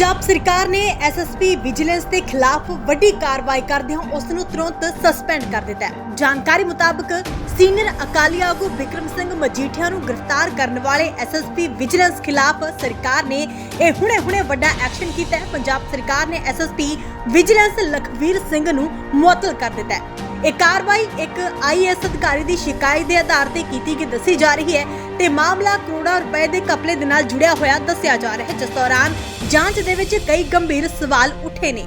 ਪੰਜਾਬ ਸਰਕਾਰ ਨੇ SSP vigilance ਦੇ ਖਿਲਾਫ ਵੱਡੀ ਕਾਰਵਾਈ ਕਰਦਿਆਂ ਉਸ ਨੂੰ ਤੁਰੰਤ ਸਸਪੈਂਡ ਕਰ ਦਿੱਤਾ ਹੈ। ਜਾਣਕਾਰੀ ਮੁਤਾਬਕ ਸੀਨੀਅਰ ਅਕਾਲੀ ਆਗੂ ਵਿਕਰਮ ਸਿੰਘ ਮਜੀਠੀਆ ਨੂੰ ਗ੍ਰਿਫਤਾਰ ਕਰਨ ਵਾਲੇ ਐਸਐਸਪੀ ਵਿਜੀਲੈਂਸ ਖਿਲਾਫ ਸਰਕਾਰ ਨੇ ਇਹ ਹੁਣੇ-ਹੁਣੇ ਵੱਡਾ ਐਕਸ਼ਨ ਕੀਤਾ ਹੈ। ਪੰਜਾਬ ਸਰਕਾਰ ਨੇ ਐਸਐਸਪੀ ਵਿਜੀਲੈਂਸ ਲਖਵੀਰ ਸਿੰਘ ਨੂੰ ਮੁਅੱਤਲ ਕਰ ਦਿੱਤਾ ਹੈ। ਇਹ ਕਾਰਵਾਈ ਇੱਕ ਆਈਐਸ ਅਧਿਕਾਰੀ ਦੀ ਸ਼ਿਕਾਇਤ ਦੇ ਆਧਾਰ ਤੇ ਕੀਤੀ ਗਈ, ਦੱਸੀ ਜਾ ਰਹੀ ਹੈ ਤੇ ਮਾਮਲਾ ਕਰੋੜਾਂ ਰੁਪਏ ਦੇ ਕਪਲੇ ਦੇ ਨਾਲ ਜੁੜਿਆ ਹੋਇਆ ਦੱਸਿਆ ਜਾ ਰਿਹਾ ਹੈ, ਜਿਸ ਦੌਰਾਨ ਜਾਂਚ ਦੇ ਵਿੱਚ ਕਈ ਗੰਭੀਰ ਸਵਾਲ ਉੱਠੇ ਨੇ।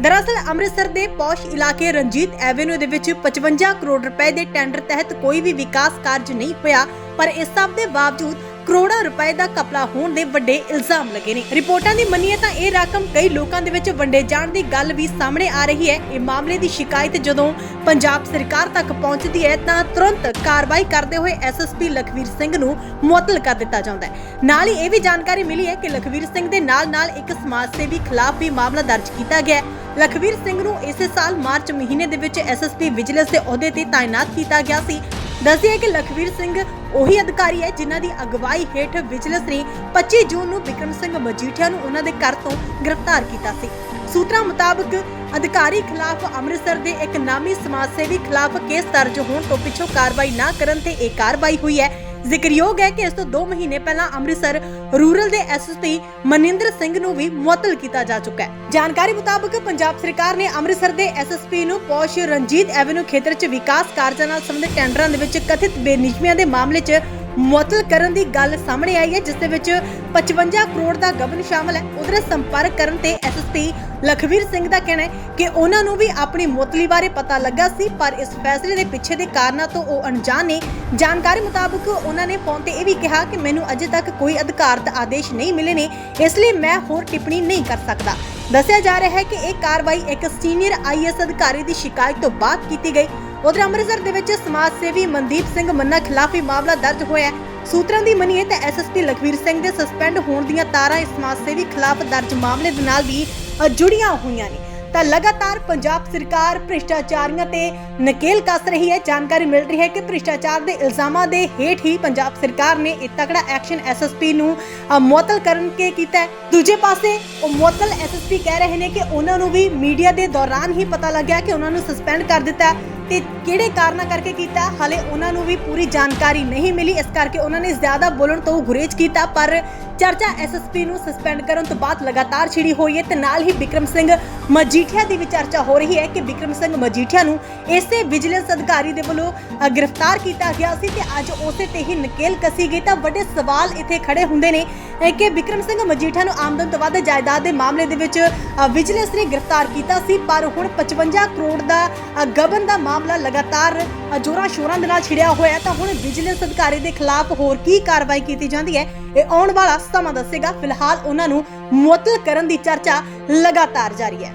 ਦਰਅਸਲ ਅੰਮ੍ਰਿਤਸਰ ਦੇ ਪੌਸ਼ ਇਲਾਕੇ ਰਣਜੀਤ ਐਵੇਨਿਊ ਦੇ ਵਿੱਚ 55 ਕਰੋੜ ਰੁਪਏ ਦੇ ਟੈਂਡਰ ਤਹਿਤ ਕੋਈ ਵੀ ਵਿਕਾਸ ਕਾਰਜ ਨਹੀਂ ਹੋਇਆ, ਪਰ ਇਸ ਸਭ ਦੇ ਬਾਵਜੂਦ ਕਰੋੜਾਂ ਰੁਪਏ ਦਾ ਕਪਲਾ ਹੋਣ ਦੇ ਵੱਡੇ ਇਲਜ਼ਾਮ ਲੱਗੇ ਨੇ। ਰਿਪੋਰਟਾਂ ਦੀ ਮੰਨੀਏ ਤਾਂ ਇਹ ਰਕਮ ਕਈ ਲੋਕਾਂ ਦੇ ਵਿੱਚ ਵੰਡੇ ਜਾਣ ਦੀ ਗੱਲ ਵੀ ਸਾਹਮਣੇ ਆ ਰਹੀ ਹੈ। ਇਹ ਮਾਮਲੇ ਦੀ ਸ਼ਿਕਾਇਤ ਜਦੋਂ ਪੰਜਾਬ ਸਰਕਾਰ ਤੱਕ ਪਹੁੰਚਦੀ ਹੈ ਤਾਂ ਤੁਰੰਤ ਕਾਰਵਾਈ ਕਰਦੇ ਹੋਏ ਐਸਐਸਪੀ ਲਖਵੀਰ ਸਿੰਘ ਨੂੰ ਮੁਅੱਤਲ ਕਰ ਦਿੱਤਾ ਜਾਂਦਾ ਹੈ। ਨਾਲ ਹੀ ਇਹ ਵੀ ਜਾਣਕਾਰੀ ਮਿਲੀ ਹੈ ਕਿ ਲਖਵੀਰ ਸਿੰਘ ਦੇ ਨਾਲ-ਨਾਲ ਇੱਕ ਸਮਾਜ ਸੇਵੀ ਖਿਲਾਫ ਵੀ ਮਾਮਲਾ ਦਰਜ ਕੀਤਾ ਗਿਆ ਹੈ। ਲਖਵੀਰ ਸਿੰਘ ਨੂੰ ਇਸੇ ਸਾਲ ਮਾਰਚ ਮਹੀਨੇ ਦੇ ਵਿੱਚ ਐਸਐਸਪੀ ਵਿਜੀਲੈਂਸ ਦੇ ਅਹੁਦੇ ਤੇ ਤਾਇਨਾਤ ਕੀਤਾ ਗਿਆ ਸੀ। ਦੱਸਿਆ ਕਿ ਲਖਵੀਰ ਸਿੰਘ ਉਹੀ ਅਧਿਕਾਰੀ ਹੈ ਜਿਨ੍ਹਾਂ ਦੀ ਅਗਵਾਈ ਹੇਠ ਵਿਜੀਲੈਂਸ ਨੇ 25 ਜੂਨ ਨੂੰ ਵਿਕਰਮ ਸਿੰਘ ਮਜੀਠੀਆ ਨੂੰ ਉਹਨਾਂ ਦੇ ਘਰ ਤੋਂ ਗ੍ਰਿਫਤਾਰ ਕੀਤਾ ਸੀ। ਸੂਤਰਾਂ ਮੁਤਾਬਕ ਅਧਿਕਾਰੀ ਖਿਲਾਫ ਅੰਮ੍ਰਿਤਸਰ ਦੇ ਇੱਕ ਨਾਮੀ ਸਮਾਜ ਸੇਵੀ ਖਿਲਾਫ ਕੇਸ ਦਰਜ ਹੋਣ ਤੋਂ ਪਿੱਛੋਂ ਕਾਰਵਾਈ ਨਾ ਕਰਨ ਤੇ ਇਹ ਕਾਰਵਾਈ ਹੋਈ ਹੈ। ਜ਼ਿਕਰਯੋਗ ਹੈ ਕਿ ਇਸ ਤੋਂ 2 ਮਹੀਨੇ ਪਹਿਲਾਂ ਅੰਮ੍ਰਿਤਸਰ ਰੂਰਲ ਦੇ ਐਸਐਸਪੀ ਮਨਿੰਦਰ ਸਿੰਘ ਨੂੰ ਵੀ ਮੁਅੱਤਲ ਕੀਤਾ ਜਾ ਚੁੱਕਾ ਹੈ। ਜਾਣਕਾਰੀ ਮੁਤਾਬਕ ਪੰਜਾਬ ਸਰਕਾਰ ਨੇ ਅੰਮ੍ਰਿਤਸਰ ਦੇ ਐਸਐਸਪੀ ਨੂੰ ਪੌਸ਼ ਰਣਜੀਤ ਐਵੇਨਿਊ ਖੇਤਰ 'ਚ ਵਿਕਾਸ ਕਾਰਜਾਂ ਨਾਲ ਸੰਬੰਧਿਤ ਟੈਂਡਰਾਂ ਦੇ ਵਿੱਚ ਕਥਿਤ ਬੇਨਿਯਮੀਆਂ ਦੇ ਮਾਮਲੇ 'ਚ ਮੁਅੱਤਲ ਕਰਨ ਦੀ ਗੱਲ ਸਾਹਮਣੇ ਆਈ ਹੈ, ਜਿਸ ਦੇ ਵਿੱਚ 55 ਕਰੋੜ ਦਾ ਗਬਨ ਸ਼ਾਮਲ ਹੈ। ਉਧਰ ਸੰਪਰਕ ਕਰਨ ਤੇ ਐਸਐਸਪੀ ਲਖਵੀਰ ਸਿੰਘ ਦਾ ਕਹਿਣਾ ਹੈ ਕਿ ਉਹਨਾਂ ਨੂੰ ਵੀ ਆਪਣੀ ਮੁਅੱਤਲੀ ਬਾਰੇ ਪਤਾ ਲੱਗਾ ਸੀ, ਪਰ ਇਸ ਫੈਸਲੇ ਦੇ ਪਿੱਛੇ ਦੇ ਕਾਰਨਾਂ ਤੋਂ ਉਹ ਅਣਜਾਣ ਨੇ। ਜਾਣਕਾਰੀ ਮੁਤਾਬਕ ਉਹਨਾਂ ਨੇ ਫੋਨ ਤੇ ਇਹ ਵੀ ਕਿਹਾ ਕਿ ਮੈਨੂੰ ਅਜੇ ਤੱਕ ਕੋਈ ਅਧਿਕਾਰਤ ਆਦੇਸ਼ ਨਹੀਂ ਮਿਲੇ ਨੇ, ਇਸ ਲਈ ਮੈਂ ਹੋਰ ਟਿੱਪਣੀ ਨਹੀਂ ਕਰ ਸਕਦਾ। ਦੱਸਿਆ ਜਾ ਰਿਹਾ ਹੈ ਕਿ ਇਹ ਕਾਰਵਾਈ ਇੱਕ ਸੀਨੀਅਰ ਆਈਐਸ ਅਧਿਕਾਰੀ ਦੀ ਸ਼ਿਕਾਇਤ ਤੋਂ ਬਾਅਦ ਕੀਤੀ ਗਈ। ਉਧਰ ਅੰਮ੍ਰਿਤਸਰ ਦੇ ਵਿੱਚ ਸਮਾਜ ਸੇਵੀ ਮਨਦੀਪ ਸਿੰਘ ਮੰਨਾ ਖਿਲਾਫ ਵੀ ਮਾਮਲਾ ਦਰਜ ਹੋਇਆ ਹੈ। ਸੂਤਰਾਂ ਦੀ ਮੰਨੀਏ ਤਾਂ ਐਸਐਸਪੀ ਲਖਵੀਰ ਸਿੰਘ ਦੇ ਸਸਪੈਂਡ ਹੋਣ ਦੀਆਂ ਤਾਰਾਂ ਇਸ ਸਮਾਜ ਸੇਵੀ ਖਿਲਾਫ ਦਰਜ ਮਾਮਲੇ ਦੇ ਨਾਲ ਵੀ ਜੁੜੀਆਂ ਹੋਈਆਂ ਨੇ। ਤਾਂ ਲਗਾਤਾਰ ਪੰਜਾਬ ਸਰਕਾਰ ਭ੍ਰਿਸ਼ਟਾਚਾਰੀਆਂ ਤੇ ਨਕੇਲ ਕੱਸ ਰਹੀ ਹੈ। ਜਾਣਕਾਰੀ ਮਿਲ ਰਹੀ ਹੈ ਕਿ ਭ੍ਰਿਸ਼ਟਾਚਾਰ ਦੇ ਇਲਜ਼ਾਮਾਂ ਦੇ ਹੇਠ ਹੀ ਪੰਜਾਬ ਸਰਕਾਰ ਨੇ ਇਹ ਤਕੜਾ ਐਕਸ਼ਨ ਐਸਐਸਪੀ ਨੂੰ ਮੁਅਤਲ ਕਰਨ ਕੇ ਕੀਤਾ ਦੂਜੇ ਪਾਸੇ, ਉਹ ਮੁਅੱਤਲ ਐਸਐਸਪੀ ਕਹਿ ਰਹੇ ਨੇ ਕਿ ਉਹਨਾਂ ਨੂੰ ਵੀ ਮੀਡੀਆ ਦੇ ਦੌਰਾਨ ਹੀ ਪਤਾ ਲੱਗਿਆ ਕਿ ਉਹਨਾਂ ਨੂੰ ਸਸਪੈਂਡ ਕਰ ਦਿੱਤਾ ਹੈ ਕਿਹੜੇ ਕਾਰਨਾਂ ਕਰਕੇ ਕੀਤਾ? ਹਾਲੇ ਉਹਨਾਂ ਨੂੰ ਵੀ ਪੂਰੀ ਜਾਣਕਾਰੀ ਨਹੀਂ ਮਿਲੀ। ਇਸ ਕਰਕੇ ਉਹਨਾਂ ਨੇ ਜ਼ਿਆਦਾ ਬੋਲਣ ਤੋਂ ਗੁਰੇਜ਼ ਕੀਤਾ, ਪਰ ਚਰਚਾ ਐਸਐਸਪੀ ਨੂੰ ਸਸਪੈਂਡ ਕਰਨ ਤੋਂ ਬਾਅਦ ਲਗਾਤਾਰ ਛਿੜੀ ਹੋਈ ਹੈ ਤੇ ਨਾਲ ਹੀ ਵਿਕਰਮ ਸਿੰਘ ਮਜੀਠੀਆ ਦੀ ਵੀ ਚਰਚਾ ਹੋ ਰਹੀ ਹੈ ਕਿ ਵਿਕਰਮ ਸਿੰਘ ਮਜੀਠੀਆ ਨੂੰ ਇਸੇ ਵਿਜੀਲੈਂਸ ਅਧਿਕਾਰੀ ਦੇ ਵੱਲੋਂ ਗ੍ਰਿਫਤਾਰ ਕੀਤਾ ਗਿਆ ਸੀ ਤੇ ਅੱਜ ਉਸੇ ਤੇ ਹੀ ਨਕੇਲ ਕਸੀ ਗਈ। ਤਾਂ ਵੱਡੇ ਸਵਾਲ ਇੱਥੇ ਖੜੇ ਹੁੰਦੇ ਨੇ ਕਿ ਵਿਕਰਮ ਸਿੰਘ ਮਜੀਠੀਆ ਨੂੰ ਆਮਦਨ ਤੋਂ ਵੱਧ ਜਾਇਦਾਦ ਦੇ ਮਾਮਲੇ ਦੇ ਵਿੱਚ ਵਿਜੀਲੈਂਸ ਨੇ ਗ੍ਰਿਫਤਾਰ ਕੀਤਾ ਸੀ, ਪਰ ਹੁਣ 55 ਕਰੋੜ ਦਾ ਗਬਨ ਦਾ ਮਾਮਲਾ ਲਗਾਤਾਰ ਅ, ਸ਼ੋਰਾਂ ਦੇ ਨਾਲ ਛਿੜਿਆ ਹੋਇਆ ਹੈ ਤਾਂ ਹੁਣ ਵਿਜੀਲੈਂਸ ਅਧਿਕਾਰੀ ਦੇ ਖਿਲਾਫ ਹੋਰ ਕੀ ਕਾਰਵਾਈ ਕੀਤੀ ਜਾਂਦੀ ਹੈ ਇਹ ਆਉਣ ਵਾਲਾ ਸਮਾਂ ਦੱਸੇਗਾ। ਫਿਲਹਾਲ ਉਹਨਾਂ ਨੂੰ ਮੁਅੱਤਲ ਕਰਨ ਦੀ ਚਰਚਾ ਲਗਾਤਾਰ ਜਾਰੀ ਹੈ।